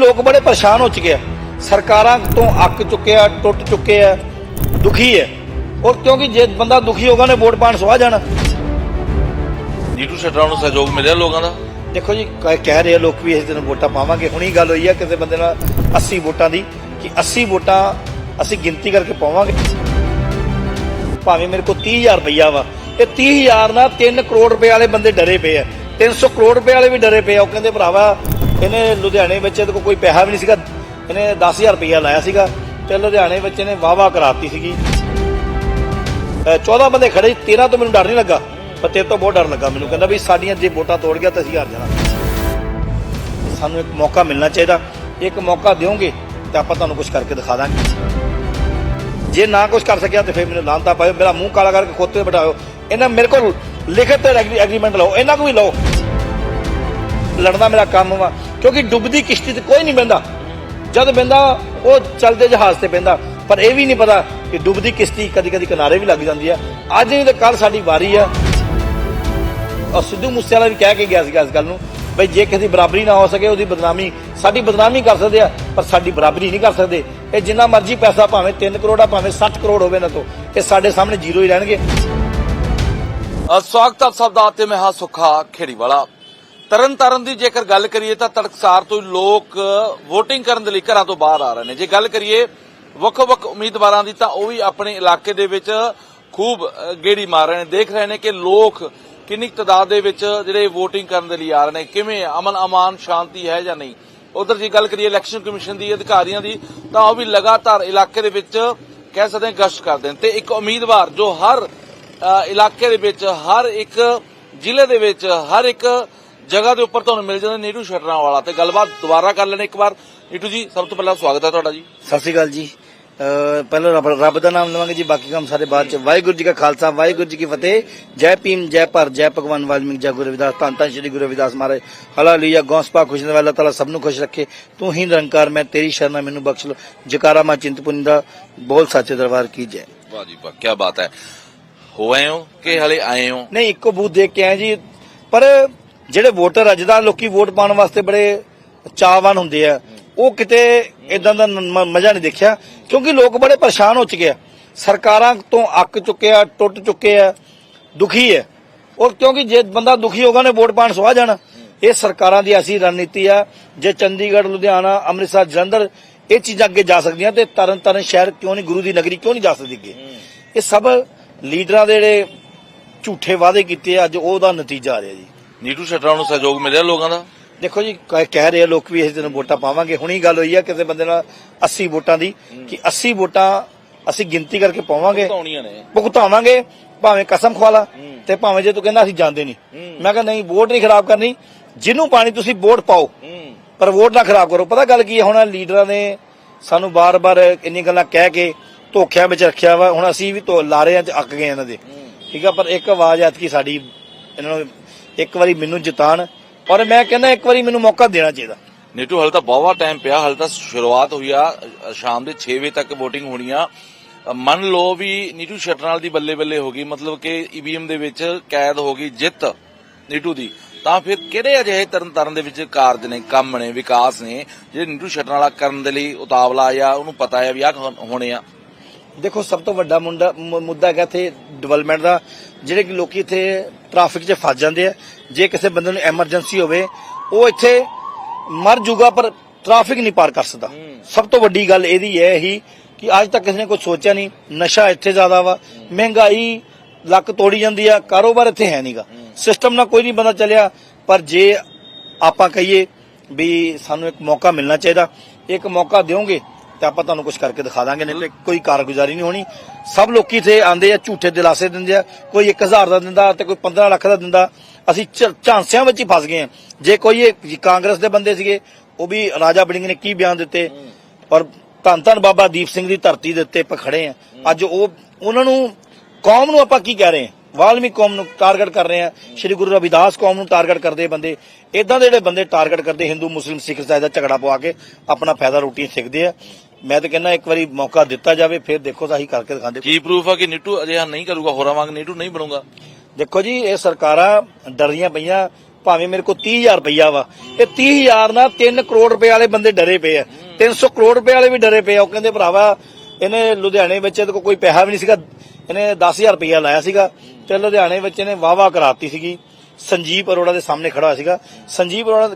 ਲੋਕ ਬੜੇ ਪਰੇਸ਼ਾਨ ਹੋ ਚੁੱਕੇ ਆ। ਸਰਕਾਰਾਂ ਤੋਂ ਅੱਕ ਚੁੱਕੇ ਆ ਟੁੱਟ ਚੁੱਕੇ ਆ ਦੁਖੀ ਹੈ ਔਰ ਕਿਉਂਕਿ ਜੇ ਬੰਦਾ ਦੁਖੀ ਹੋਗਾ ਨੇ ਵੋਟ ਪਾਣ ਸਵਾ ਜਾਣਾ। ਨੀਟੂ ਸ਼ਟਰਾਂ ਨੂੰ ਸਹਿਯੋਗ ਮਿਲਿਆ ਲੋਕਾਂ ਦਾ? ਦੇਖੋ ਜੀ ਕਹਿ ਕਹਿ ਰਹੇ ਆ ਲੋਕ ਵੀ ਇਸ ਦਿਨ ਵੋਟਾਂ ਪਾਵਾਂਗੇ। ਹੁਣੀ ਗੱਲ ਹੋਈ ਆ ਕਿਸੇ ਬੰਦੇ ਨਾਲ 80 ਵੋਟਾਂ ਦੀ ਕਿ 80 ਵੋਟਾਂ ਅਸੀਂ ਗਿਣਤੀ ਕਰਕੇ ਪਾਵਾਂਗੇ। ਭਾਵੇਂ ਮੇਰੇ ਕੋਲ 30000 ਰੁਪਈਆ ਵਾ ਇਹ 30000 ਨਾਲ 3 ਕਰੋੜ ਰੁਪਏ ਵਾਲੇ ਬੰਦੇ ਡਰੇ ਪਏ ਆ। 300 ਕਰੋੜ ਰੁਪਏ ਵਾਲੇ ਵੀ ਡਰੇ ਪਏ ਆ। ਉਹ ਕਹਿੰਦੇ ਭਰਾਵਾ ਇਹਨੇ ਲੁਧਿਆਣੇ ਵਿੱਚ ਇਹਦੇ ਕੋਲ ਕੋਈ ਪੈਸਾ ਵੀ ਨਹੀਂ ਸੀਗਾ। ਇਹਨੇ 10000 ਰੁਪਈਆ ਲਾਇਆ ਸੀਗਾ। ਤੇ ਲੁਧਿਆਣੇ ਵਿੱਚ ਇਹਨੇ ਵਾਵਾ ਕਰਾਤੀ ਸੀਗੀ। ਅਹ 14 ਬੰਦੇ ਖੜੇ ਸੀ, 13 ਤੋਂ ਮੈਨੂੰ ਡਰ ਨਹੀਂ ਲੱਗਾ। ਪਰ ਤੇਰੇ ਤੋਂ ਬਹੁਤ ਡਰ ਲੱਗਾ ਮੈਨੂੰ। ਕਹਿੰਦਾ ਵੀ ਸਾਡੀਆਂ ਜੇ ਵੋਟਾਂ ਤੋੜ ਗਿਆ ਤਾਂ ਅਸੀਂ ਹਾਰ ਜਾਣਾ। ਸਾਨੂੰ ਇੱਕ ਮੌਕਾ ਮਿਲਣਾ ਚਾਹੀਦਾ। ਇੱਕ ਮੌਕਾ ਦਿਓਗੇ ਤਾਂ ਆਪਾਂ ਤੁਹਾਨੂੰ ਕੁਝ ਕਰਕੇ ਦਿਖਾ ਦਾਂਗੇ। ਜੇ ਨਾ ਕੁਝ ਕਰ ਸਕਿਆ ਤੇ ਫਿਰ ਮੈਨੂੰ ਲਾਂਤਾ ਪਾਇਓ। ਮੇਰਾ ਮੂੰਹ ਕਾਲਾ ਕਰਕੇ ਖੋਤੇ ਬਿਠਾਓ। ਇਹਨਾਂ ਮੇਰੇ ਕੋਲ ਲਿਖਤ ਤੇ ਐਗਰੀਮੈਂਟ ਲਓ। ਇਹਨਾਂ ਨੂੰ ਵੀ ਲਓ। ਲੜਨਾ ਮੇਰਾ ਕੰਮ ਵਾ। ਕਿਉਂਕਿ ਡੁੱਬਦੀ ਕਿਸ਼ਤੀ ਤੇ ਕੋਈ ਨਹੀਂ ਬੰਦਾ ਜਦ ਬੰਦਾ ਉਹ ਚੱਲਦੇ ਜਹਾਜ਼ ਤੇ ਪੈਂਦਾ ਪਰ ਇਹ ਵੀ ਨਹੀਂ ਪਤਾ ਕਿ ਡੁੱਬਦੀ ਕਿਸ਼ਤੀ ਕਦੀ ਕਦੀ ਕਿਨਾਰੇ ਵੀ ਲੱਗ ਜਾਂਦੀ ਹੈ। ਅੱਜ ਨਹੀਂ ਤਾਂ ਕੱਲ ਸਾਡੀ ਵਾਰੀ ਆ ਔਰ ਸਿੱਧੂ ਮੂਸੇਵਾਲਾ ਵੀ ਕਹਿ ਕੇ ਗਿਆ ਸੀਗਾ ਇਸ ਗੱਲ ਨੂੰ ਬਈ ਜੇ ਕਿਸੇ ਦੀ ਬਰਾਬਰੀ ਨਾ ਹੋ ਸਕੇ ਉਹਦੀ ਬਦਨਾਮੀ ਸਾਡੀ ਬਦਨਾਮੀ ਕਰ ਸਕਦੇ ਆ ਪਰ ਸਾਡੀ ਬਰਾਬਰੀ ਨਹੀਂ ਕਰ ਸਕਦੇ। ਇਹ ਜਿੰਨਾ ਮਰਜ਼ੀ ਪੈਸਾ ਭਾਵੇਂ 3 ਕਰੋੜ ਆ ਭਾਵੇਂ 60 ਕਰੋੜ ਹੋਵੇ ਨਾ ਤੋਂ ਇਹ ਸਾਡੇ ਸਾਹਮਣੇ ਜ਼ੀਰੋ ਹੀ ਰਹਿਣਗੇ। ਅ, ਸਵਾਗਤ ਹੈ ਸਭ ਦਾ ਤੇ ਮੈਂ ਹਾਂ ਸੁਖਾ ਖੇੜੀ ਵਾਲਾ ਤਾਰਨ ਦੀ ਜੇਕਰ ਗੱਲ ਕਰੀਏ ਤਾਂ ਤੜਕਸਾਰ ਤੋਂ ਹੀ ਲੋਕ VOTING ਕਰਨ ਦੇ ਲਈ ਘਰਾਂ ਤੋਂ ਬਾਹਰ ਆ ਰਹੇ ਨੇ। ਜੇ ਗੱਲ ਕਰੀਏ ਵੱਖ-ਵੱਖ ਉਮੀਦਵਾਰਾਂ ਦੀ ਤਾਂ ਉਹ ਵੀ ਆਪਣੇ ਇਲਾਕੇ ਦੇ ਵਿੱਚ ਖੂਬ ਗੇੜੀ ਮਾਰ ਰਹੇ ਨੇ। ਦੇਖ ਰਹੇ ਨੇ ਕਿ ਲੋਕ ਕਿੰਨੀ ਕੁ ਦੇ ਵਿੱਚ ਜਿਹੜੇ VOTING ਕਰਨ ਦੇ ਲਈ ਆ ਰਹੇ ਨੇ। ਕਿਵੇਂ ਅਮਨ ਅਮਾਨ ਸ਼ਾਂਤੀ ਹੈ ਜਾਂ ਨਹੀਂ? ਉਧਰ ਜੇ ਗੱਲ ਕਰੀਏ ਇਲੈਕਸ਼ਨ ਕਮਿਸ਼ਨ ਦੀ, ਅਧਿਕਾਰੀਆਂ ਦੀ, ਤਾਂ ਉਹ ਵੀ ਲਗਾਤਾਰ ਇਲਾਕੇ ਦੇ ਵਿੱਚ ਕਹਿ ਸਕਦੇ ਗਸ਼ਤ ਕਰਦੇ ਨੇ। ਤੇ ਇੱਕ ਉਮੀਦਵਾਰ ਜੋ ਹਰ ਇਲਾਕੇ ਦੇ ਵਿੱਚ, ਹਰ ਇੱਕ ਜ਼ਿਲ੍ਹੇ ਦੇ ਵਿੱਚ, ਹਰ ਇੱਕ ਜਗ੍ਹਾ ਦੇ ਉੱਪਰ ਤੁਹਾਨੂੰ ਮਿਲ ਜਾਂਦਾ ਨੀਟੂ ਸ਼ਟਰਾਂ ਵਾਲਾ ਤੇ ਗੱਲਬਾਤ ਦੁਬਾਰਾ ਕਰ ਲੈਣੇ ਇੱਕ ਵਾਰ। ਨੀਟੂ ਜੀ ਸਭ ਤੋਂ ਪਹਿਲਾਂ ਸਵਾਗਤ ਹੈ ਤੁਹਾਡਾ ਜੀ। ਸਤਿ ਸ਼੍ਰੀ ਅਕਾਲ ਜੀ। ਪਹਿਲਾਂ ਰੱਬ ਰੱਬ ਦਾ ਨਾਮ ਲਵਾਂਗੇ ਜੀ ਬਾਕੀ ਕੰਮ ਸਾਰੇ ਬਾਅਦ ਚ। ਵਾਹਿਗੁਰੂ ਜੀ ਕਾ ਖਾਲਸਾ ਵਾਹਿਗੁਰੂ ਜੀ ਕੀ ਫਤਿਹ। ਜੈ ਭੀਮ ਜੈ ਭਰ ਜੈ ਭਗਵਾਨ ਵਾਲਮੀਕ ਜੈ ਗੁਰੂ ਰਵਿਦਾਸ। ਧੰਨ ਧੰਨ ਸ਼੍ਰੀ ਗੁਰੂ ਰਵਿਦਾਸ ਮਹਾਰਾਜ। ਹਲਾ ਲੀਆ ਗੌਸਪਾ ਖੁਸ਼ ਨੇ ਵਾਲਾ ਤਾਲਾ ਸਭ ਨੂੰ ਖੁਸ਼ ਰੱਖੇ। ਤੂੰ ਹੀ ਨਿਰੰਕਾਰ ਮੈਂ ਤੇਰੀ ਸ਼ਰਨਾ ਮੈਨੂੰ ਬਖਸ਼ ਲੋ ਜਕਾਰਾ ਮਾ ਚਿੰਤਪੁਰਨੀ ਦਾ ਬੋਲ ਸੱਚੇ ਦਰਬਾਰ ਕੀ ਜੈ। ਵਾਹ ਜੀ ਵਾਹ ਕੀ ਬਾਤ ਹੈ। ਹੋ ਆਏ ਹੋ ਕਿ ਹਲੇ ਆਏ ਹੋ? ਨਹੀਂ ਇੱਕੋ ਬੂਥ ਦੇਖ ਕੇ ਆਏ ਜੀ। ਪਰ ਜਿਹੜੇ ਵੋਟਰ ਅੱਜ ਦਾ ਲੋਕੀ ਵੋਟ ਪਾਉਣ ਵਾਸਤੇ ਬੜੇ ਚਾਹਵਾਨ ਹੁੰਦੇ ਆ, ਉਹ ਕਿਤੇ ਇਦਾਂ ਦਾ ਮਜ਼ਾ ਨਹੀਂ ਦੇਖਿਆ, ਕਿਉਂਕਿ ਲੋਕ ਬੜੇ ਪਰੇਸ਼ਾਨ ਹੋ ਚੁੱਕੇ ਆ। ਸਰਕਾਰਾਂ ਤੋਂ ਅੱਕ ਚੁੱਕੇ ਆ, ਟੁੱਟ ਚੁੱਕੇ ਆ, ਦੁਖੀ ਹੈ ਔਰ ਕਿਉਂਕਿ ਜੇ ਬੰਦਾ ਦੁਖੀ ਹੋਗਾ ਨੇ ਵੋਟ ਪਾਉਣ ਸਵਾ ਜਾਣਾ। ਇਹ ਸਰਕਾਰਾਂ ਦੀ ਐਸੀ ਰਣਨੀਤੀ ਆ, ਜੇ ਚੰਡੀਗੜ੍ਹ, ਲੁਧਿਆਣਾ, ਅੰਮ੍ਰਿਤਸਰ, ਜਲੰਧਰ ਇਹ ਚੀਜ਼ਾਂ ਅੱਗੇ ਜਾ ਸਕਦੀਆਂ ਤੇ ਤਰਨ ਤਾਰਨ ਸ਼ਹਿਰ ਕਿਉਂ ਨਹੀਂ, ਗੁਰੂ ਦੀ ਨਗਰੀ ਕਿਉਂ ਨਹੀਂ ਜਾ ਸਕਦੀ ਅੱਗੇ? ਇਹ ਸਭ ਲੀਡਰਾਂ ਦੇ ਜਿਹੜੇ ਝੂਠੇ ਵਾਅਦੇ ਕੀਤੇ ਅੱਜ ਉਹਦਾ ਨਤੀਜਾ ਆ ਰਿਹਾ ਜੀ। ਨੀਟੂ ਸ਼ਟਰਾਂ ਨੂੰ ਸਹਿਯੋਗ ਮਿਲਿਆ ਲੋਕਾਂ ਦਾ? ਦੇਖੋ ਜੀ ਕਹਿ ਕਹਿ ਰਹੇ ਆ ਲੋਕ ਵੀ ਇਸ ਦਿਨ ਵੋਟਾਂ ਪਾਵਾਂਗੇ। ਹੁਣੀ ਗੱਲ ਹੋਈ ਆ ਕਿਸੇ ਬੰਦੇ ਨਾਲ 80 ਵੋਟਾਂ ਦੀ ਕਿ 80 ਵੋਟਾਂ ਅਸੀਂ ਗਿਣਤੀ ਕਰਕੇ ਪਾਵਾਂਗੇ। ਧੌਣੀਆਂ ਨੇ। ਭੁਗਤਾਵਾਂਗੇ ਭਾਵੇਂ ਕਸਮ ਖਵਾਲਾ ਤੇ ਭਾਵੇਂ ਜੇ ਤੂੰ ਕਹਿੰਦਾ ਅਸੀਂ ਜਾਂਦੇ ਨਹੀਂ। ਮੈਂ ਕਹਿੰਦਾ ਨਹੀਂ ਵੋਟ ਨਹੀਂ ਖਰਾਬ ਕਰਨੀ। ਜਿਹਨੂੰ ਪਾਣੀ ਤੁਸੀਂ ਵੋਟ ਪਾਓ ਪਰ ਵੋਟ ਨਾ ਖਰਾਬ ਕਰੋ। ਪਤਾ ਗੱਲ ਕੀ ਹੈ ਹੁਣ ਲੀਡਰਾਂ ਨੇ ਸਾਨੂੰ ਬਾਰ-ਬਾਰ ਇੰਨੀ ਗੱਲਾਂ ਕਹਿ ਕੇ ਧੋਖਿਆਂ ਵਿੱਚ ਰੱਖਿਆ ਵਾ। ਹੁਣ ਅਸੀਂ ਵੀ ਧੋ ਲਾ ਰਹੇ ਆ ਤੇ ਅੱਕ ਗਏ ਇਹਨਾਂ ਦੇ। ਠੀਕ ਆ ਪਰ ਇੱਕ ਆਵਾਜ਼ ਐਤਕੀ ਸਾਡੀ ਇਹਨਾਂ ਨੂੰ ਇੱਕ ਵਾਰੀ ਮੈਨੂੰ ਜਿਤਾਣ ਔਰ ਮੈਂ ਕਹਿੰਦਾ ਇੱਕ ਵਾਰੀ ਮੈਨੂੰ ਮੌਕਾ ਦੇਣਾ ਚਾਹੀਦਾ। ਨੀਟੂ, ਹਲ ਤਾਂ ਬਹੁਤ ਟਾਈਮ ਪਿਆ, ਹਲ ਤਾਂ ਸ਼ੁਰੂਆਤ ਹੋਈ ਆ, ਸ਼ਾਮ ਦੇ 6 ਵਜੇ ਤੱਕ VOTING ਹੋਣੀ ਆ। ਮੰਨ ਲਓ ਵੀ ਨੀਟੂ ਸ਼ਟਰਾਂ ਦੀ ਬੱਲੇ ਬੱਲੇ ਹੋ ਗਈ, ਮਤਲਬ ਕਿ ਈਵੀਐਮ ਦੇ ਵਿੱਚ ਕੈਦ ਹੋ ਗਈ ਜਿੱਤ ਨੀਟੂ ਦੀ, ਤਾਂ ਫਿਰ ਕਿਹੜੇ ਅਜਿਹੇ ਤਰਨ ਤਾਰਨ ਦੇ ਵਿੱਚ ਕਾਰਜ ਨੇ, ਕੰਮ ਨੇ, ਵਿਕਾਸ ਨੇ, ਜਿਹੜੇ ਨੀਟੂ ਸ਼ਟਰਾਂ ਕਰਨ ਦੇ ਲਈ ਉਤਾਵਲਾ ਜਾਂ ਉਹਨੂੰ ਪਤਾ ਆ ਵੀ ਆਹ ਹੋਣੇ ਆ? ਦੇਖੋ ਸਭ ਤੋਂ ਵੱਡਾ ਮੁੰਡਾ ਮੁੱਦਾ ਹੈਗਾ ਇੱਥੇ ਡਿਵੈਲਪਮੈਂਟ ਦਾ ਜਿਹੜੇ ਕਿ ਲੋਕੀ ਇੱਥੇ ਟ੍ਰੈਫਿਕ 'ਚ ਫਸ ਜਾਂਦੇ ਆ। ਜੇ ਕਿਸੇ ਬੰਦੇ ਨੂੰ ਐਮਰਜੈਂਸੀ ਹੋਵੇ ਉਹ ਇੱਥੇ ਮਰ ਜੂਗਾ ਪਰ ਟ੍ਰੈਫਿਕ ਨਹੀਂ ਪਾਰ ਕਰ ਸਕਦਾ। ਸਭ ਤੋਂ ਵੱਡੀ ਗੱਲ ਇਹਦੀ ਹੈ ਹੀ ਕਿ ਅੱਜ ਤੱਕ ਕਿਸੇ ਨੇ ਕੁਝ ਸੋਚਿਆ ਨਹੀਂ ਨਸ਼ਾ ਇੱਥੇ ਜ਼ਿਆਦਾ ਵਾ ਮਹਿੰਗਾਈ ਲੱਕ ਤੋੜੀ ਜਾਂਦੀ ਆ ਕਾਰੋਬਾਰ ਇੱਥੇ ਹੈ ਨਹੀਂਗਾ ਸਿਸਟਮ ਨਾਲ ਕੋਈ ਨਹੀਂ ਬੰਦਾ ਚੱਲਿਆ ਪਰ ਜੇ ਆਪਾਂ ਕਹੀਏ ਵੀ ਸਾਨੂੰ ਇੱਕ ਮੌਕਾ ਮਿਲਣਾ ਚਾਹੀਦਾ ਇੱਕ ਮੌਕਾ ਦਿਓਗੇ ਤੇ ਆਪਾਂ ਤੁਹਾਨੂੰ ਕੁਝ ਕਰਕੇ ਦਿਖਾ ਦਾਂਗੇ ਨਹੀਂ ਤੇ ਕੋਈ ਕਾਰਗੁਜ਼ਾਰੀ ਨਹੀਂ ਹੋਣੀ। ਸਭ ਲੋਕੀ ਇੱਥੇ ਆਂਦੇ ਆ ਝੂਠੇ ਦਿਲਾਸੇ ਦਿੰਦੇ ਆ ਕੋਈ 1000 ਦਾ ਦਿੰਦਾ ਤੇ ਕੋਈ 15 ਲੱਖ ਦਾ ਦਿੰਦਾ। ਅਸੀਂ ਝਾਂਸਿਆਂ ਵਿੱਚ ਹੀ ਫਸ ਗਏ ਆ। ਜੇ ਕੋਈ ਇਹ ਕਾਂਗਰਸ ਦੇ ਬੰਦੇ ਸੀਗੇ ਉਹ ਵੀ ਰਾਜਾ ਬੜਿੰਗ ਨੇ ਕੀ ਬਿਆਨ ਦਿੱਤੇ? ਪਰ ਧੰਨ ਧੰਨ ਬਾਬਾ ਦੀਪ ਸਿੰਘ ਦੀ ਧਰਤੀ ਦੇ ਉੱਤੇ ਆਪਾਂ ਖੜੇ ਆ। ਅੱਜ ਉਹ ਉਹਨਾਂ ਨੂੰ ਕੌਮ ਨੂੰ ਆਪਾਂ ਕੀ ਕਹਿ ਰਹੇ ਹਾਂ ਵਾਲਮੀਕ ਕੌਮ ਨੂੰ ਟਾਰਗੇਟ ਕਰ ਰਹੇ ਆ। ਸ਼੍ਰੀ ਗੁਰੂ ਰਵਿਦਾਸ ਕੌਮ ਨੂੰ ਟਾਰਗੇਟ ਕਰਦੇ ਬੰਦੇ। ਇਦਾਂ ਦੇ ਜਿਹੜੇ ਬੰਦੇ ਟਾਰਗੇਟ ਕਰਦੇ ਹਿੰਦੂ ਮੁਸਲਿਮ ਸਿੱਖ ਇਸਾਈ ਦਾ ਝਗੜਾ ਪਵਾ ਕੇ ਆਪਣਾ ਫਾਇਦਾ ਰੋਟੀ ਸਿੱਖਦੇ ਆ। ਮੈਂ ਤਾਂ ਕਹਿੰਦਾ ਇੱਕ ਵਾਰੀ ਮੌਕਾ ਦਿੱਤਾ ਜਾਵੇ ਫਿਰ ਦੇਖੋ ਤਾਂ ਅਸੀਂ ਕਰਕੇ ਦਿਖਾਉਂਦੇ। ਕੀ ਪ੍ਰੂਫ ਆ ਕਿ ਨੀਟੂ ਅਜਿਹਾ ਨਹੀਂ ਕਰੂਗਾ? ਹੋਰਾਂ ਵਾਂਗ ਨੀਟੂ ਨਹੀਂ ਬਣੂਗਾ? ਦੇਖੋ ਜੀ ਇਹ ਸਰਕਾਰਾਂ ਡਰੀਆਂ ਪਈਆਂ ਭਾਵੇਂ ਮੇਰੇ ਕੋਲ 30000 ਰੁਪਈਆ ਵਾ। ਇਹ 30000 ਨਾਲ 3 ਕਰੋੜ ਰੁਪਏ ਵਾਲੇ ਬੰਦੇ ਡਰੇ ਪਏ ਆ। 300 ਕਰੋੜ ਰੁਪਏ ਵਾਲੇ ਵੀ ਡਰੇ ਪਏ ਆ। ਉਹ ਕਹਿੰਦੇ ਭਰਾਵਾ ਇਹਨੇ ਲੁਧਿਆਣੇ ਵਿੱਚ ਇਹਦੇ ਕੋਲ ਕੋਈ ਪੈਸਾ ਵੀ ਨਹੀਂ ਸੀਗਾ। ਇਹਨੇ 10000 ਰੁਪਈਆ ਲਾਇਆ ਸੀਗਾ। ਤੇ ਲੁਧਿਆਣੇ ਵਿੱਚ ਇਹਨੇ ਵਾਵਾ ਕਰਾਤੀ ਸੀਗੀ। ਸੰਜੀਵ ਅਰੋੜਾ ਦੇ ਸਾਹਮਣੇ ਖੜਾ ਹੋਇਆ ਸੀਗਾ। ਸੰਜੀਵ ਅਰੋੜਾ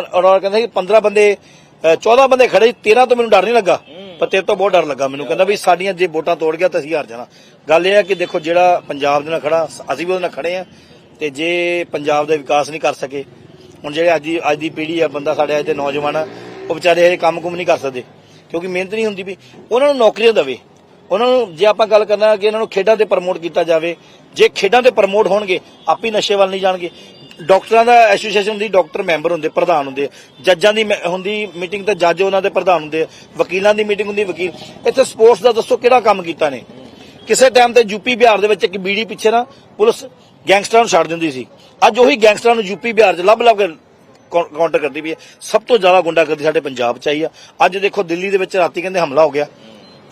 ਅਰੋੜਾ ਕਹਿੰਦਾ ਕਿ 15 ਬੰਦੇ 14 ਬੰਦੇ ਖੜੇ ਸੀ, 13 ਤੋਂ ਮੈਨੂੰ ਡਰ ਨਹੀਂ ਲੱਗਾ ਪਰ ਤੇਰੇ ਤੋਂ ਬਹੁਤ ਡਰ ਲੱਗਾ ਮੈਨੂੰ ਕਹਿੰਦਾ ਵੀ ਸਾਡੀਆਂ ਜੇ ਵੋਟਾਂ ਤੋੜ ਗਿਆ ਤਾਂ ਅਸੀਂ ਹਾਰ ਜਾਣਾ। ਗੱਲ ਇਹ ਹੈ ਕਿ ਦੇਖੋ ਜਿਹੜਾ ਪੰਜਾਬ ਦੇ ਨਾਲ ਖੜਾ ਅਸੀਂ ਵੀ ਉਹਦੇ ਨਾਲ ਖੜੇ ਆ ਤੇ ਜੇ ਪੰਜਾਬ ਦਾ ਵਿਕਾਸ ਨਹੀਂ ਕਰ ਸਕੇ ਹੁਣ ਜਿਹੜੇ ਅੱਜ ਦੀ ਅੱਜ ਦੀ ਪੀੜ੍ਹੀ ਆ ਬੰਦਾ ਸਾਡੇ ਅੱਜ ਦੇ ਨੌਜਵਾਨ ਆ ਉਹ ਵਿਚਾਰੇ ਇਹ ਕੰਮ ਕੁਮ ਨਹੀਂ ਕਰ ਸਕਦੇ ਕਿਉਂਕਿ ਮਿਹਨਤ ਨਹੀਂ ਹੁੰਦੀ ਵੀ ਉਹਨਾਂ ਨੂੰ ਨੌਕਰੀਆਂ ਦੇਵੇ। ਉਹਨਾਂ ਨੂੰ ਜੇ ਆਪਾਂ ਗੱਲ ਕਰਨਾ ਕਿ ਇਹਨਾਂ ਨੂੰ ਖੇਡਾਂ ਤੇ ਪ੍ਰਮੋਟ ਕੀਤਾ ਜਾਵੇ, ਜੇ ਖੇਡਾਂ ਤੇ ਪ੍ਰਮੋਟ ਹੋਣਗੇ, ਆਪੇ ਨਸ਼ੇ ਵੱਲ ਨਹੀਂ ਜਾਣਗੇ। ਡਾਕਟਰਾਂ ਦਾ ਐਸੋਸੀਏਸ਼ਨ ਹੁੰਦੀ ਡਾਕਟਰ ਮੈਂਬਰ ਹੁੰਦੇ, ਪ੍ਰਧਾਨ ਹੁੰਦੇ, ਜੱਜਾਂ ਦੀ ਹੁੰਦੀ ਮੀਟਿੰਗ ਤੇ ਜੱਜ ਉਹਨਾਂ ਦੇ ਪ੍ਰਧਾਨ ਹੁੰਦੇ, ਵਕੀਲਾਂ ਦੀ ਮੀਟਿੰਗ ਹੁੰਦੀ, ਵਕੀਲ। ਇੱਥੇ ਸਪੋਰਟਸ ਦਾ ਦੱਸੋ ਕਿਹੜਾ ਕੰਮ ਕੀਤਾ ਨੇ? ਕਿਸੇ ਟਾਈਮ ਤੇ ਯੂਪੀ ਬਿਹਾਰ ਦੇ ਵਿੱਚ ਇੱਕ ਬੀੜੀ ਪਿੱਛੇ ਨਾ ਪੁਲਿਸ ਗੈਂਗਸਟਰਾਂ ਨੂੰ ਛੱਡ ਦਿੰਦੀ ਸੀ। ਅੱਜ ਉਹੀ ਗੈਂਗਸਟਰਾਂ ਨੂੰ ਯੂਪੀ ਬਿਹਾਰ 'ਚ ਲੱਭ ਲੱਭ ਕੇ ਕੌ- ਕਾਊਂਟਰ ਕਰਦੀ ਵੀ ਹੈ। ਸਭ ਤੋਂ ਜ਼ਿਆਦਾ ਗੁੰਡਾਗਰਦੀ ਸਾਡੇ ਪੰਜਾਬ 'ਚ ਆਈ ਆ। ਅੱਜ ਦੇਖੋ ਦਿੱਲੀ ਦੇ ਵਿੱਚ ਰਾਤੀ ਕਹਿੰਦੇ ਹਮਲਾ ਹੋ ਗਿਆ।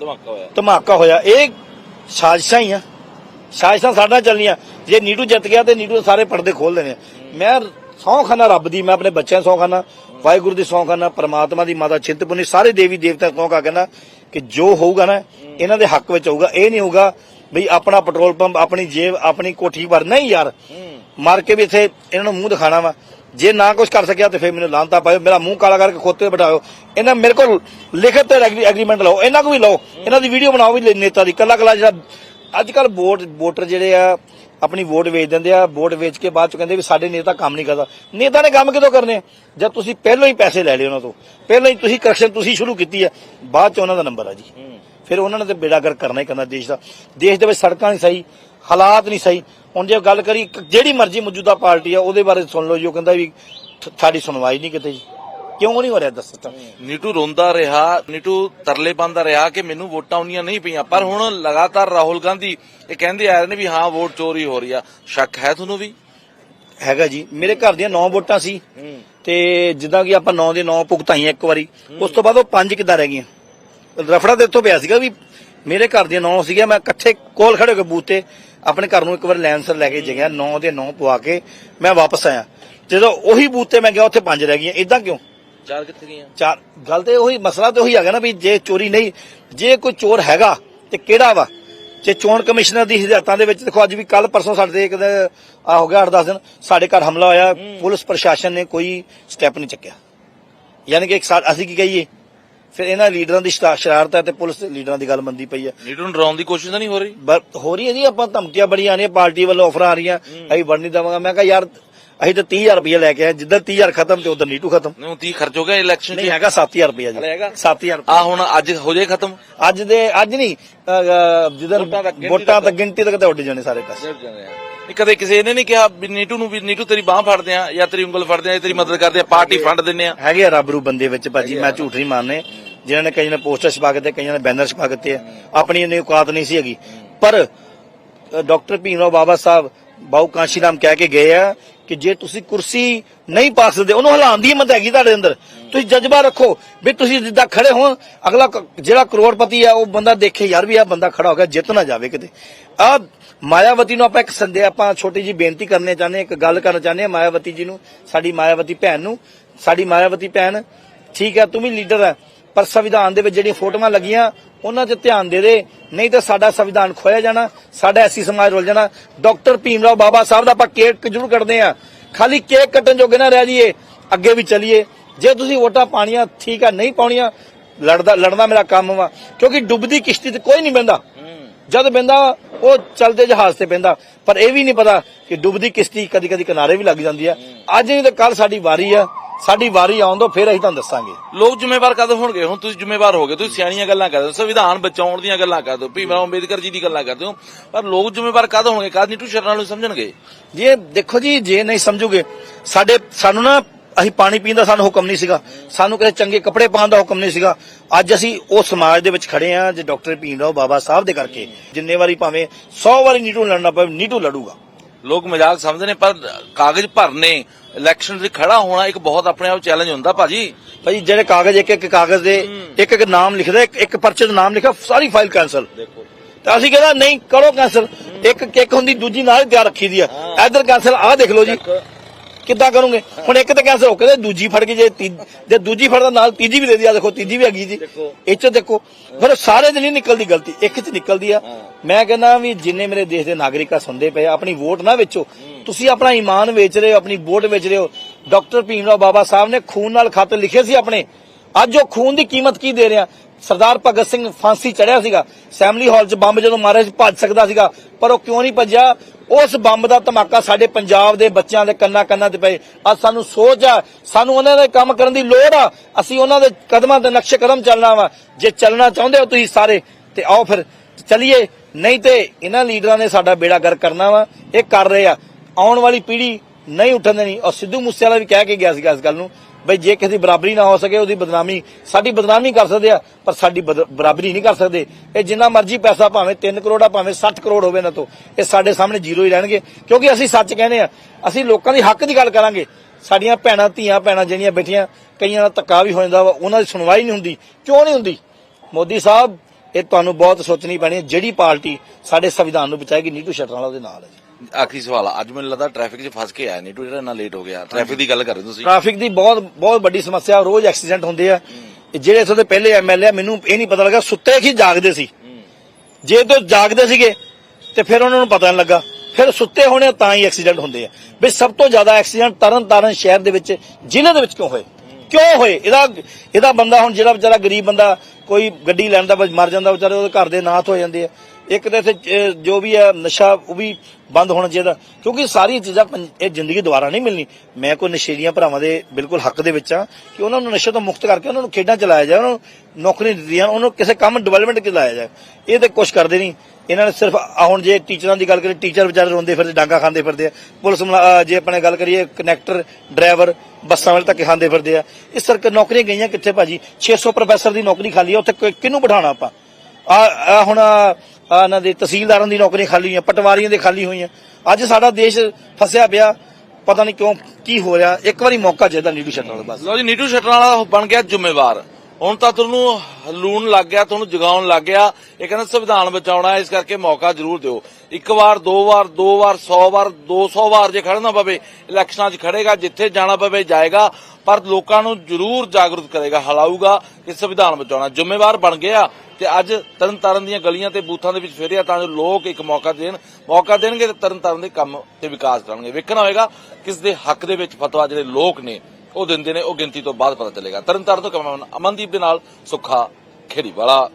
ਧਮਾਕਾ ਹੋਇਆ। ਧਮਾਕਾ ਹੋਇਆ। ਇਹ ਸਾਜ਼ਿਸ਼ਾਂ ਹੀ ਆ। ਸਾਜ਼ਿਸ਼ਾਂ ਸਾਡਾ ਚੱਲਣੀਆਂ। ਜੇ ਨੀਟੂ ਜਿੱਤ ਗਿਆ ਤੇ ਨੀਟੂ ਸਾਰੇ ਪਰਦੇ ਖੋਲ ਦੇਣੇ। ਮੈਂ ਸਹੁੰ ਖਾਨਾ ਰੱਬ ਦੀ ਮੈਂ ਆਪਣੇ ਬੱਚਿਆਂ ਸਹੁੰ ਖਾਨਾ ਵਾਹਿਗੁਰੂ ਦੀ ਸਹੁੰ ਖਾਨਾ ਪਰਮਾਤਮਾ ਦੀ ਮਾਤਾ ਚਿੰਤਪੁਰਨੀ ਸਾਰੇ ਦੇਵੀ ਦੇਵਤਾ ਸਹੁੰ ਖਾ ਕਹਿੰਦਾ ਕਿ ਜੋ ਹੋਊਗਾ ਨਾ ਇਹਨਾਂ ਦੇ ਹੱਕ ਵਿੱਚ ਹੋਊਗਾ। ਇਹ ਨਹੀਂ ਹੋਊਗਾ ਬਈ ਆਪਣਾ ਪੈਟਰੋਲ ਪੰਪ ਆਪਣੀ ਜੇਬ ਆਪਣੀ ਕੋਠੀ ਭਰ ਨਹੀਂ ਯਾਰ। ਮਾਰ ਕੇ ਵੀ ਇੱਥੇ ਇਹਨਾਂ ਨੂੰ ਮੂੰਹ ਦਿਖਾਣਾ ਵਾ। ਜੇ ਨਾ ਕੁਝ ਕਰ ਸਕਿਆ ਤੇ ਫਿਰ ਮੈਨੂੰ ਲਾਂਤਾ ਪਾਇਓ ਮੇਰਾ ਮੂੰਹ ਕਾਲਾ ਕਰਕੇ ਖੋਤੇ ਬਿਠਾਓ ਇਹਨਾਂ ਮੇਰੇ ਕੋਲ ਲਿਖਤ ਤੇ ਐਗਰੀਮੈਂਟ ਲਓ ਇਹਨਾਂ ਕੋ ਵੀ ਲਓ ਇਹਨਾਂ ਦੀ ਵੀਡੀਓ ਬਣਾਓ ਵੀ ਨੇਤਾ ਦੀ। ਕੱਲਾ ਕੱਲਾ ਜਿਹੜਾ ਅੱਜ ਕੱਲ ਵੋਟ ਵੋਟਰ ਜਿਹੜੇ ਆ ਆਪਣੀ ਵੋਟ ਵੇਚ ਦਿੰਦੇ ਆ ਵੋਟ ਵੇਚ ਕੇ ਬਾਅਦ ਚ ਕਹਿੰਦੇ ਵੀ ਸਾਡੇ ਨੇਤਾ ਕੰਮ ਨਹੀਂ ਕਰਦਾ। ਨੇਤਾ ਨੇ ਕੰਮ ਕਿਦੋਂ ਕਰਨੇ? ਜਦ ਤੁਸੀਂ ਪਹਿਲਾਂ ਹੀ ਪੈਸੇ ਲੈ ਲਏ ਉਹਨਾਂ ਤੋਂ ਪਹਿਲਾਂ ਹੀ ਤੁਸੀਂ ਕਰਪਸ਼ਨ ਤੁਸੀਂ ਸ਼ੁਰੂ ਕੀਤੀ ਹੈ ਬਾਅਦ ਚ ਉਹਨਾਂ ਦਾ ਨੰਬਰ ਆ ਜੀ। ਫਿਰ ਉਹਨਾਂ ਨੇ ਤੇ ਬੇੜਾਗਰ ਕਰਨਾ ਹੀ ਕਰਨਾ ਦੇਸ਼ ਦਾ। ਦੇਸ਼ ਦੇ ਵਿੱਚ ਸੜਕਾਂ ਨਹੀਂ ਸਹੀ ਹਾਲਾਤ ਨਹੀਂ ਸਹੀ ਹੁਣ ਜੇ ਗੱਲ ਕਰੀ ਜਿਹੜੀ ਮਰਜ਼ੀ ਮੌਜੂਦਾ ਪਾਰਟੀ ਆ ਉਹਦੇ ਬਾਰੇ ਸੁਣ ਲਓ ਜੀ। ਕਹਿੰਦਾ ਵੀ ਸਾਡੀ ਸੁਣਵਾਈ ਨਹੀਂ ਕਿਤੇ ਜੀ। ਕਿਉਂ ਨਹੀਂ ਹੋ ਰਿਹਾ ਦੱਸੋ ਤਾਂ। ਨੀਟੂ ਰੋਂਦਾ ਰਿਹਾ ਨੀਟੂ ਤਰਲੇ ਪਾਉਂਦਾ ਰਿਹਾ ਕਿ ਮੈਨੂੰ ਵੋਟਾਂ ਉਨੀਆਂ ਨਹੀਂ ਪਈਆਂ। ਪਰ ਹੁਣ ਲਗਾਤਾਰ ਰਾਹੁਲ ਗਾਂਧੀ ਇਹ ਕਹਿੰਦੇ ਆ ਰਹੇ ਨੇ ਵੀ ਹਾਂ ਵੋਟ ਚੋਰੀ ਹੋ ਰਹੀ ਆ। ਸ਼ੱਕ ਹੈ ਤੁਹਾਨੂੰ ਵੀ? ਹੈਗਾ ਜੀ। ਮੇਰੇ ਘਰ ਦੀਆਂ 9 ਵੋਟਾਂ ਸੀ। ਤੇ ਜਿੱਦਾਂ ਕਿ ਆਪਾਂ 9 ਦੇ 9 ਭੁਗਤਾਈਆਂ ਇੱਕ ਵਾਰੀ ਉਸ ਤੋਂ ਬਾਅਦ ਉਹ ਪੰਜ ਕਿੱਦਾਂ ਰਹਿ ਗਈਆਂ? ਰਫੜਾ ਤੇ ਇੱਥੋਂ ਪਿਆ ਸੀਗਾ ਵੀ ਮੇਰੇ ਘਰ ਦੀਆਂ 9 ਸੀਗੀਆਂ ਮੈਂ ਇਕੱਠੇ ਕੋਲ ਖੜੇ ਹੋ ਕੇ ਬੂਥ ਤੇ ਆਪਣੇ ਘਰ ਨੂੰ ਇੱਕ ਵਾਰ ਲੈਂਸਰ ਲੈ ਕੇ ਜਗਿਆ 9 ਦੇ 9 ਪਵਾ ਕੇ ਮੈਂ ਵਾਪਸ ਆਇਆ। ਜਦੋਂ ਉਹੀ ਬੂਥ ਤੇ ਮੈਂ ਗਿਆ ਉੱਥੇ ਪੰਜ ਰਹਿ ਗਈਆਂ। ਇਦਾਂ ਕਿਉਂ? ਚਾਰ ਕਿੱਥੇ ਗਈਆਂ? ਚਾਰ। ਗੱਲ ਤੇ ਉਹੀ ਮਸਲਾ ਤੇ ਉਹੀ ਹੈਗਾ ਨਾ ਵੀ ਜੇ ਚੋਰੀ ਨਹੀਂ ਜੇ ਕੋਈ ਚੋਰ ਹੈਗਾ ਤੇ ਕਿਹੜਾ ਵਾ? ਜੇ ਚੋਣ ਕਮਿਸ਼ਨਰ ਦੀ ਹਦਾਇਤਾਂ ਦੇ ਵਿੱਚ ਦੇਖੋ ਅੱਜ ਵੀ ਕੱਲ ਪਰਸੋਂ ਸਾਡੇ ਤੇ ਇੱਕ ਆ ਹੋ ਗਿਆ 8-10 ਦਿਨ ਸਾਡੇ ਘਰ ਹਮਲਾ ਹੋਇਆ। ਪੁਲਿਸ ਪ੍ਰਸ਼ਾਸਨ ਨੇ ਕੋਈ ਸਟੈਪ ਨਹੀਂ ਚੱਕਿਆ। ਯਾਨੀ ਕਿ ਇੱਕ ਸਾ- ਅਸੀਂ ਕੀ ਕਹੀਏ? ਫਿਰ ਇਹਨਾਂ ਲੀਡਰਾਂ ਦੀ ਸ਼ਰਾ- ਸ਼ਰਾਰਤ ਹੈ ਤੇ ਪੁਲਿਸ ਲੀਡਰਾਂ ਦੀ ਗੱਲ ਮੰਦੀ ਪਈ ਹੈ। ਨੀਟੂ ਨੂੰ ਡਰਾਉਣ ਦੀ ਕੋਸ਼ਿਸ਼ ਤਾਂ ਨਹੀਂ ਹੋ ਰਹੀ? ਬ- ਹੋ ਰਹੀ ਹੈ ਜੀ ਆਪਾਂ ਧਮਕੀਆਂ ਬੜੀਆਂ ਆਣੀਆਂ ਪਾਰਟੀ ਵੱਲੋਂ ਆਫਰਾਂ ਆ ਰਹੀਆਂ। ਅਸੀਂ ਵੜ ਨਹੀਂ ਦਵਾਂਗਾ। ਮੈਂ ਕਿਹਾ ਯਾਰ ਅਸੀਂ ਤਾਂ 30000 ਰੁਪਏ ਲੈ ਕੇ ਆਏ ਜਿੱਦਾਂ 30000 ਖਤਮ ਤੇ ਉਧਰ ਨੀਟੂ ਖਤਮ। ਨਹੀਂ 30 ਖਰਚ ਹੋ ਗਿਆ ਇਲੈਕਸ਼ਨ ਨਹੀਂ 'ਚ ਹੈਗਾ 7000 ਰੁਪਏ ਜੀ। ਹਲੇ ਹੈਗਾ? 7000 ਆ ਹੁਣ ਅੱਜ ਹੋ ਜਾਏ ਖਤਮ? ਅੱਜ ਦੇ ਅੱਜ ਨਹੀਂ ਜਿੱਦਾਂ ਵੋਟਾਂ ਤੱਕ ਗਿਣਤੀ ਵੋਟਾਂ ਤੱਕ। ਤੱਕ ਗਿਣਤੀ ਤੱਕ ਤਾਂ ਉੱਡ ਜਾਣੇ ਸਾਰੇ ਪੈਸੇ। ਨਹੀਂ ਕਦੇ ਕਿਸੇ ਨੇ ਨਹੀਂ ਕਿਹਾ ਵੀ ਨੀਟੂ ਨੂੰ ਵੀ ਨੀਟੂ ਤੇਰੀ ਬਾਹ ਫੜਦੇ ਆ ਜਾਂ ਤੇਰੀ ਉਂਗਲ ਫੜਦੇ ਆ ਤੇਰੀ ਮਦਦ ਕਰਦੇ ਆ ਪਾਰਟੀ ਫੰਡ ਦਿੰਨੇ ਆ। ਹੈਗੇ ਆ ਰੱਬ ਰੂ ਬੰਦੇ ਵਿੱਚ ਭਾਜੀ ਮੈਂ ਝੂਠ ਨਹੀਂ ਮਾਰਨੇ। ਜਿਨ੍ਹਾਂ ਨੇ ਕਈਆਂ ਨੇ ਪੋਸਟਰ ਛਪਾ ਕੇ ਤੇ ਕਈਆਂ ਨੇ ਬੈਨਰ ਛਪਾ ਕੇ ਤੇ ਆਪਣੀ ਇੰਨੀ ਔਕਾਤ ਨਹੀਂ ਸੀ ਹੈਗੀ। ਪਰ ਡਾਕਟਰ ਭੀਮਰਾਓ ਬਾਬਾ ਸਾਹਿਬ ਬਾਉ ਕਾਂਸ਼ੀ ਨਾਮ ਕਹਿ ਕੇ ਗਏ ਆ ਕਿ ਜੇ ਤੁਸੀਂ ਕੁਰਸੀ ਨਹੀਂ ਪਾ ਸਕਦੇ ਉਹਨੂੰ ਹਿਲਾਉਣ ਦੀ ਹਿੰਮਤ ਹੈਗੀ ਤੁਹਾਡੇ ਅੰਦਰ। ਤੁਸੀਂ ਜਜ਼ਬਾ ਰੱਖੋ ਵੀ ਤੁਸੀਂ ਜਿੱਦਾਂ ਖੜੇ ਹੋ ਅਗਲਾ ਕ- ਜਿਹੜਾ ਕਰੋੜਪਤੀ ਆ ਉਹ ਬੰਦਾ ਦੇਖੇ ਯਾਰ ਵੀ ਆ ਬੰਦਾ ਖੜਾ ਹੋ ਗਿਆ ਜਿੱਤ ਨਾ ਜਾਵੇ ਕਿਤੇ। ਆ ਮਾਇਆਵਤੀ ਨੂੰ ਆਪਾਂ ਇੱਕ ਸੰਦੇ ਆਪਾਂ ਛੋਟੀ ਜੀ ਬੇਨਤੀ ਕਰਨੇ ਚਾਹੁੰਦੇ ਇੱਕ ਗੱਲ ਕਰਨਾ ਚਾਹੁੰਦੇ ਆ ਮਾਇਆਵਤੀ ਜੀ ਨੂੰ, ਸਾਡੀ ਮਾਇਆਵਤੀ ਭੈਣ ਨੂੰ, ਸਾਡੀ ਮਾਇਆਵਤੀ ਭੈਣ। ਠੀਕ ਹੈ, ਤੂੰ ਵੀ ਲੀਡਰ ਹੈ, ਪਰ ਸੰਵਿਧਾਨ ਦੇ ਵਿੱਚ ਜਿਹੜੀਆਂ ਫੋਟੋਆਂ ਲੱਗੀਆਂ, ਉਹਨਾਂ 'ਤੇ ਧਿਆਨ ਦੇ ਦੇ, ਨਹੀਂ ਤਾਂ ਸਾਡਾ ਸੰਵਿਧਾਨ ਖੋਇਆ ਜਾਣਾ, ਸਾਡਾ ਐਸੀ ਸਮਾਜ ਰੁਲ ਜਾਣਾ। ਡਾਕਟਰ ਭੀਮ ਰਾਓ ਬਾਬਾ ਸਾਹਿਬ ਦਾ ਆਪਾਂ ਕੇਕ ਜ਼ਰੂਰ ਕੱਟਦੇ ਆ ਖਾਲੀ ਕੇਕ ਕੱਟਣ ਜੋਗੇ ਨਾ ਰਹਿ ਜਾਈਏ, ਅੱਗੇ ਵੀ ਚੱਲੀਏ। ਜੇ ਤੁਸੀਂ ਵੋਟਾਂ ਪਾਣੀਆਂ ਠੀਕ ਆ ਨਹੀਂ ਪਾਉਣੀਆਂ, ਲੜਦਾ ਲੜਨਾ ਮੇਰਾ ਕੰਮ ਵਾ, ਕਿਉਂਕਿ ਡੁੱਬਦੀ ਕਿਸ਼ਤੀ ਤੇ ਕੋਈ ਨਹੀਂ ਬੰਦਾ ਜਦ ਬੰਦਾ ਉਹ ਚੱਲਦੇ ਜਹਾਜ਼ ਤੇ ਪੈਂਦਾ ਪਰ ਇਹ ਵੀ ਨਹੀਂ ਪਤਾ ਕਿ ਡੁੱਬਦੀ ਕਿਸ਼ਤੀ ਕਦੀ ਕਦੀ ਕਿਨਾਰੇ ਵੀ ਲੱਗ ਜਾਂਦੀ ਆ। ਅੱਜ ਨਹੀਂ ਤਾਂ ਕੱਲ ਸਾਡੀ ਵਾਰੀ ਆ। ਸਾਡੀ ਵਾਰੀ ਆਉਣ ਦੋ ਫਿਰ ਅਸੀਂ ਤੁਹਾਨੂੰ ਦੱਸਾਂਗੇ। ਲੋਕ ਜ਼ਿੰਮੇਵਾਰ ਕਦੋਂ ਹੋਣਗੇ? ਹੁਣ ਤੁਸੀਂ ਜ਼ਿੰਮੇਵਾਰ ਹੋ ਗਏ ਤੁਸੀਂ ਸਿਆਣੀਆਂ ਗੱਲਾਂ ਕਰਦੇ ਹੋ ਸੰਵਿਧਾਨ ਬਚਾਉਣ ਦੀਆਂ ਗੱਲਾਂ ਕਰਦੇ ਹੋ ਭੀਮਰਾਓ ਅੰਬੇਦਕਰ ਜੀ ਦੀ ਗੱਲਾਂ ਕਰਦੇ ਹੋ। ਪਰ ਲੋਕ ਜ਼ਿੰਮੇਵਾਰ ਕਦੋਂ ਹੋਣਗੇ? ਕਦ ਨੀਟੂ ਸ਼ਰਨਾਂ ਨੂੰ ਸਮਝਣਗੇ? ਜੇ ਦੇਖੋ ਜੀ ਜੇ ਨਹੀਂ ਸਮਝੋਗੇ ਸਾਡੇ ਸਾਨੂੰ ਨਾ ਅਸੀਂ ਪਾਣੀ ਪੀਣ ਦਾ ਸਾਨੂੰ ਹੁਕਮ ਨਹੀਂ ਸੀਗਾ। ਸਾਨੂੰ ਕਿਸੇ ਚੰਗੇ ਕੱਪੜੇ ਪਾਉਣ ਦਾ ਹੁਕਮ ਨਹੀਂ ਸੀਗਾ। ਅੱਜ ਅਸੀਂ ਉਹ ਸਮਾਜ ਦੇ ਵਿੱਚ ਖੜੇ ਆ ਜੇ ਡਾਕਟਰ ਭੀਮਰਾਓ ਬਾਬਾ ਸਾਹਿਬ ਦੇ ਕਰਕੇ ਜਿੰਨੇ ਵਾਰੀ ਭਾਵੇਂ 100 ਵਾਰੀ ਨੀਟੂ ਲੜਨਾ ਪਵੇ ਨੀਟੂ ਲੜੂਗਾ। ਲੋਕ ਮਜ਼ਾਕ ਸਮਝਦੇ ਨੇ ਪਰ ਕਾਗਜ਼ ਭਰਨੇ ਇਲੈਕਸ਼ਨ 'ਚ ਖੜਾ ਹੋਣਾ ਇੱਕ ਬਹੁਤ ਆਪਣੇ ਆਪ ਚੈਲੰਜ ਹੁੰਦਾ ਭਾਜੀ। ਭਾਈ ਜਿਹੜੇ ਕਾਗਜ਼ ਇੱਕ ਇੱਕ ਕਾਗਜ਼ ਦੇ ਇੱਕ ਇੱਕ ਨਾਮ ਲਿਖਦਾ ਇੱਕ ਪਰਚੇ ਦਾ ਨਾਮ ਲਿਖਿਆ ਸਾਰੀ ਫਾਈਲ ਕੈਨਸਲ ਦੇਖੋ। ਤਾਂ ਅਸੀਂ ਕਹਿੰਦਾ ਨਹੀਂ ਕਰੋ ਕੈਨਸਲ ਇੱਕ ਕਿੱਕ ਹੁੰਦੀ ਦੂਜੀ ਨਾਲ ਤਿਆਰ ਰੱਖੀ ਦੀ ਆ। ਇਧਰ ਕੈਨਸਲ ਆਹ ਦੇਖ ਲਓ ਜੀ। ਕਿੱਦਾਂ ਕਰੋਗੇ? ਹੁਣ ਇੱਕ ਤਾਂ ਕੈਂਸਲ ਹੋ ਕੇ ਦੂਜੀ ਫੜ ਕੇ ਜੇ ਤੀ- ਜੇ ਦੂਜੀ ਫੜਦਾ ਨਾਲ ਤੀਜੀ ਵੀ ਦੇ ਦਿਆ ਦੇਖੋ ਤੀਜੀ ਵੀ ਹੈਗੀ ਜੀ। ਦੇਖੋ। ਇਹ ਚ ਦੇਖੋ ਫਿਰ ਸਾਰੇ ਚ ਨਹੀਂ ਨਿਕਲਦੀ ਗਲਤੀ ਇੱਕ ਚ ਨਿਕਲਦੀ ਆ। ਮੈਂ ਕਹਿੰਦਾ ਵੀ ਜਿੰਨੇ ਮੇਰੇ ਦੇਸ਼ ਦੇ ਨਾਗਰਿਕ ਆ ਸੁਣਦੇ ਪਏ ਆ, ਆਪਣੀ ਵੋਟ ਨਾ ਵੇਚੋ। ਤੁਸੀਂ ਆਪਣਾ ਈਮਾਨ ਵੇਚ ਰਹੇ ਹੋ ਆਪਣੀ ਵੋਟ ਵੇਚ ਰਹੇ ਹੋ। ਡਾਕਟਰ ਭੀਮ ਰਾਓ ਬਾਬਾ ਸਾਹਿਬ ਨੇ ਖੂਨ ਨਾਲ ਖਤ ਲਿਖੇ ਸੀ ਆਪਣੇ। ਅੱਜ ਉਹ ਖੂਨ ਦੀ ਕੀਮਤ ਕੀ ਦੇ ਰਿਹਾ? ਸਰਦਾਰ ਭਗਤ ਸਿੰਘ ਫਾਂਸੀ ਚੜਿਆ ਸੀਗਾ। ਅਸੈਂਬਲੀ ਹਾਲ 'ਚ ਬੰਬ ਜਦੋਂ ਮਾਰਿਆ ਸੀ ਭੱਜ ਸਕਦਾ ਸੀਗਾ। ਪਰ ਉਹ ਕਿਉਂ ਨਹੀਂ ਭੱਜਿਆ? ਉਸ ਬੰਬ ਦਾ ਧਮਾਕਾ ਸਾਡੇ ਪੰਜਾਬ ਦੇ ਬੱਚਿਆਂ ਦੇ ਕੰਨਾਂ ਕੰਨਾਂ ਤੇ ਪਏ। ਅੱਜ ਸਾਨੂੰ ਸੋਚ ਆ, ਸਾਨੂੰ ਉਹਨਾਂ ਦੇ ਕੰਮ ਕਰਨ ਦੀ ਲੋੜ ਆ। ਅਸੀਂ ਉਹਨਾਂ ਦੇ ਕਦਮਾਂ ਤੇ ਨਕਸ਼ੇ ਕਦਮ ਚੱਲਣਾ ਵਾ। ਜੇ ਚੱਲਣਾ ਚਾਹੁੰਦੇ ਹੋ ਤੁਸੀਂ ਸਾਰੇ, ਤੇ ਆਓ ਫਿਰ ਚਲਿਏ। ਨਹੀਂ ਤੇ ਇਹਨਾਂ ਲੀਡਰਾਂ ਨੇ ਸਾਡਾ ਬੇੜਾ ਗਰ ਕਰਨਾ ਵਾ। ਇਹ ਕਰ ਰਹੇ ਆ। ਆਉਣ ਵਾਲੀ ਪੀੜ੍ਹੀ ਨਹੀਂ ਉੱਠਣ ਦੇਣੀ। ਔਰ ਸਿੱਧੂ ਮੂਸੇਵਾਲਾ ਵੀ ਕਹਿ ਕੇ ਗਿਆ ਸੀਗਾ ਇਸ ਗੱਲ ਨੂੰ ਬਈ ਜੇ ਕਿਸੇ ਦੀ ਬਰਾਬਰੀ ਨਾ ਹੋ ਸਕੇ, ਉਹਦੀ ਬਦਨਾਮੀ, ਸਾਡੀ ਬਦਨਾਮੀ ਕਰ ਸਕਦੇ ਆ, ਪਰ ਸਾਡੀ ਬਦ- ਬਰਾਬਰੀ ਨਹੀਂ ਕਰ ਸਕਦੇ। ਇਹ ਜਿੰਨਾ ਮਰਜ਼ੀ ਪੈਸਾ ਭਾਵੇਂ 3 ਕਰੋੜ ਆ, ਭਾਵੇਂ 60 ਕਰੋੜ ਹੋਵੇ ਨਾ ਤੋਂ, ਇਹ ਸਾਡੇ ਸਾਹਮਣੇ ਜ਼ੀਰੋ ਹੀ ਰਹਿਣਗੇ। ਕਿਉਂਕਿ ਅਸੀਂ ਸੱਚ ਕਹਿੰਦੇ ਆ, ਅਸੀਂ ਲੋਕਾਂ ਦੀ ਹੱਕ ਦੀ ਗੱਲ ਕਰਾਂਗੇ। ਸਾਡੀਆਂ ਭੈਣਾਂ, ਧੀਆਂ ਭੈਣਾਂ ਜਿਹੜੀਆਂ ਬੈਠੀਆਂ, ਕਈਆਂ ਦਾ ਧੱਕਾ ਵੀ ਹੋ ਜਾਂਦਾ ਵਾ, ਉਹਨਾਂ ਦੀ ਸੁਣਵਾਈ ਨਹੀਂ ਹੁੰਦੀ। ਕਿਉਂ ਨਹੀਂ ਹੁੰਦੀ? ਮੋਦੀ ਸਾਹਿਬ, ਇਹ ਤੁਹਾਨੂੰ ਬਹੁਤ ਸੋਚਣੀ ਪੈਣੀ ਜਿਹੜੀ ਪਾਰਟੀ ਸਾਡੇ ਸੰਵਿਧਾਨ ਨੂੰ ਬਚਾਏਗੀ, ਨੀਟੂ ਸ਼ਟਰਾਂ ਵਾਲਾ ਉਹਦੇ ਨਾਲ ਹੈ ਆਖਰੀ ਸਵਾਲ ਆ, ਅੱਜ ਮੈਨੂੰ ਲੱਗਦਾ ਟ੍ਰੈਫਿਕ 'ਚ ਫਸ ਕੇ ਆਇਆ ਨੀਟੂ ਜਿਹੜਾ ਇੰਨਾ ਲੇਟ ਹੋ ਗਿਆ। ਟ੍ਰੈਫਿਕ ਦੀ ਗੱਲ ਕਰ ਰਹੇ ਤੁਸੀਂ। ਟ੍ਰੈਫਿਕ ਦੀ ਬਹੁਤ ਬਹੁਤ ਵੱਡੀ ਸਮੱਸਿਆ ਰੋਜ਼ ਐਕਸੀਡੈਂਟ ਹੁੰਦੇ ਆ। ਜਿਹੜੇ ਇਥੋਂ ਦੇ ਪਹਿਲੇ ਐਮਐਲਏ ਮੈਨੂੰ ਇਹ ਨਹੀਂ ਪਤਾ ਲੱਗਾ ਸੁੱਤੇ ਕੀ ਜਾਗਦੇ ਸੀ। ਜੇ ਤੋਂ ਜਾਗਦੇ ਸੀਗੇ ਤੇ ਫਿਰ ਉਹਨਾਂ ਨੂੰ ਪਤਾ ਨਹੀਂ ਲੱਗਾ। ਫਿਰ ਸੁੱਤੇ ਹੋਣੇ ਤਾਂ ਹੀ ਐਕਸੀਡੈਂਟ ਹੁੰਦੇ ਆ। ਵੀ ਸਭ ਤੋਂ ਜ਼ਿਆਦਾ ਐਕਸੀਡੈਂਟ ਤਰਨ ਤਾਰਨ ਸ਼ਹਿਰ ਦੇ ਵਿੱਚ ਜ਼ਿਲ੍ਹੇ ਦੇ ਵਿੱਚ ਕਿਉਂ ਹੋਏ? ਕਿਉਂ ਹੋਏ? ਇਹਦਾ ਇਹਦਾ ਬੰਦਾ ਹੁਣ ਜਿਹੜਾ ਵਿਚਾਰਾ ਗਰੀਬ ਬੰਦਾ ਕੋਈ ਗੱਡੀ ਲੈਣ ਦਾ ਬਸ ਮਰ ਜਾਂਦਾ ਵਿਚਾਰੇ ਉਹਦੇ ਘਰ ਦੇ ਨਾਥ ਹੋ ਜਾਂਦੇ ਆ। ਇੱਕ ਤਾਂ ਇੱਥੇ ਜੋ ਵੀ ਹੈ ਨਸ਼ਾ, ਉਹ ਵੀ ਬੰਦ ਹੋਣਾ ਚਾਹੀਦਾ। ਕਿਉਂਕਿ ਸਾਰੀਆਂ ਚੀਜ਼ਾਂ ਇਹ ਜ਼ਿੰਦਗੀ ਦੁਬਾਰਾ ਨਹੀਂ ਮਿਲਣੀ। ਮੈਂ ਕੋਈ ਨਸ਼ੇੜੀਆਂ ਭਰਾਵਾਂ ਦੇ ਬਿਲਕੁਲ ਹੱਕ ਦੇ ਵਿੱਚ ਆ ਕਿ ਉਹਨਾਂ ਨੂੰ ਨਸ਼ੇ ਤੋਂ ਮੁਕਤ ਕਰਕੇ ਉਹਨਾਂ ਨੂੰ ਖੇਡਾਂ ਚਲਾਇਆ ਜਾਏ, ਉਹਨਾਂ ਨੂੰ ਨੌਕਰੀ ਦਿੱਤੀ ਜਾਣ, ਉਹਨਾਂ ਨੂੰ ਕਿਸੇ ਕੰਮ ਡਿਵੈਲਪਮੈਂਟ ਕਿ ਜਾਏ। ਇਹ ਤੇ ਕੁਝ ਕਰਦੇ ਨਹੀਂ। ਇਹਨਾਂ ਨੇ ਸਿਰਫ ਹੁਣ ਜੇ ਟੀਚਰਾਂ ਦੀ ਗੱਲ ਕਰੀਏ, ਟੀਚਰ ਵਿਚਾਰੇ ਰੋਂਦੇ ਫਿਰਦੇ, ਡਾਂਗਾ ਖਾਂਦੇ ਫਿਰਦੇ ਆ। ਪੁਲਿਸ ਜੇ ਆਪਣੇ ਗੱਲ ਕਰੀਏ ਕਨੈਕਟਰ ਡਰਾਈਵਰ ਬੱਸਾਂ ਵਾਲੇ ਧੱਕੇ ਖਾਂਦੇ ਫਿਰਦੇ ਆ। ਇਸ ਸਰਕਾਰ ਨੌਕਰੀਆਂ ਗਈਆਂ ਕਿੱਥੇ ਭਾਜੀ? 600 ਪ੍ਰੋਫੈਸਰ ਦੀ ਨੌਕਰੀ ਖਾਲੀ ਆ, ਉੱਥੇ ਕਿਹਨੂੰ ਬਿਠਾਉਣਾ ਆਪਾਂ? ਆ ਆ ਹੁਣ ਆ ਇਹਨਾਂ ਦੇ ਤਹਿਸੀਲਦਾਰਾਂ ਦੀ ਨੌਕਰੀਆਂ ਖਾਲੀ ਹੋਈਆਂ, ਪਟਵਾਰੀਆਂ ਦੇ ਖਾਲੀ ਹੋਈਆਂ। ਅੱਜ ਸਾਡਾ ਦੇਸ਼ ਫਸਿਆ ਪਿਆ, ਪਤਾ ਨਹੀਂ ਕਿਉਂ ਕੀ ਹੋ ਰਿਹਾ। ਇੱਕ ਵਾਰੀ ਮੌਕਾ ਚਾਹੀਦਾ ਨੀਟੂ ਸ਼ਟਰ ਵਾਲਾ, ਬਸ। ਲਓ ਜੀ, ਨੀਟੂ ਸ਼ਟਰ ਵਾਲਾ ਬਣ ਗਿਆ ਜ਼ਿੰਮੇਵਾਰ। ਹੁਣ ਤਾਂ ਤੁਹਾਨੂੰ ਲੂਣ ਲੱਗ ਗਿਆ ਤੁਹਾਨੂੰ ਜਗਾਉਣ ਲੱਗ ਗਿਆ। ਇਹ ਕਹਿੰਦਾ ਸੰਵਿਧਾਨ ਬਚਾਉਣਾ ਹੈ, ਇਸ ਕਰਕੇ ਮੌਕਾ ਜ਼ਰੂਰ ਦਿਓ। ਇੱਕ ਵਾਰ ਦੋ ਵਾਰ ਦੋ ਵਾਰ 100 ਵਾਰ 200 ਵਾਰ ਜੇ ਖੜਨਾ ਪਵੇ ਇਲੈਕਸ਼ਨਾਂ 'ਚ ਖੜੇਗਾ ਜਿੱਥੇ ਜਾਣਾ ਪਵੇ ਜਾਏਗਾ। ਪਰ ਲੋਕਾਂ ਨੂੰ ਜ਼ਰੂਰ ਜਾਗਰੂਕ ਕਰੇਗਾ ਹਲਾਊਗਾ ਕਿ ਸੰਵਿਧਾਨ ਬਚਾਉਣਾ। ਜ਼ਿੰਮੇਵਾਰ ਬਣ ਗਿਆ ਤੇ ਅੱਜ ਤਰਨਤਾਰਨ ਦੀਆਂ ਗਲੀਆਂ ਤੇ ਬੂਥਾਂ ਦੇ ਵਿੱਚ ਫੇਰਿਆ ਤਾਂ ਜੋ ਲੋਕ ਇੱਕ ਮੌਕਾ ਦੇਣ। ਮੌਕਾ ਦੇਣਗੇ ਤੇ ਤਰਨਤਾਰਨ ਦੇ ਕੰਮ ਤੇ ਵਿਕਾਸ ਕਰਨਗੇ। ਵੇਖਣਾ ਹੋਏਗਾ ਕਿਸ ਦੇ ਹੱਕ ਦੇ ਵਿੱਚ ਫਤਵਾ ਜਿਹੜੇ ਲੋਕ ਨੇ। ਉਹ ਦਿੰਦੇ ਨੇ, ਉਹ ਗਿਣਤੀ ਤੋਂ ਬਾਅਦ ਪਤਾ ਚੱਲੇਗਾ। ਤਰਨਤਾਰਨ ਤੋਂ ਕਮਨ ਅਮਨਦੀਪ ਦੇ ਨਾਲ ਸੁੱਖਾ ਖੇੜੀ ਵਾਲਾ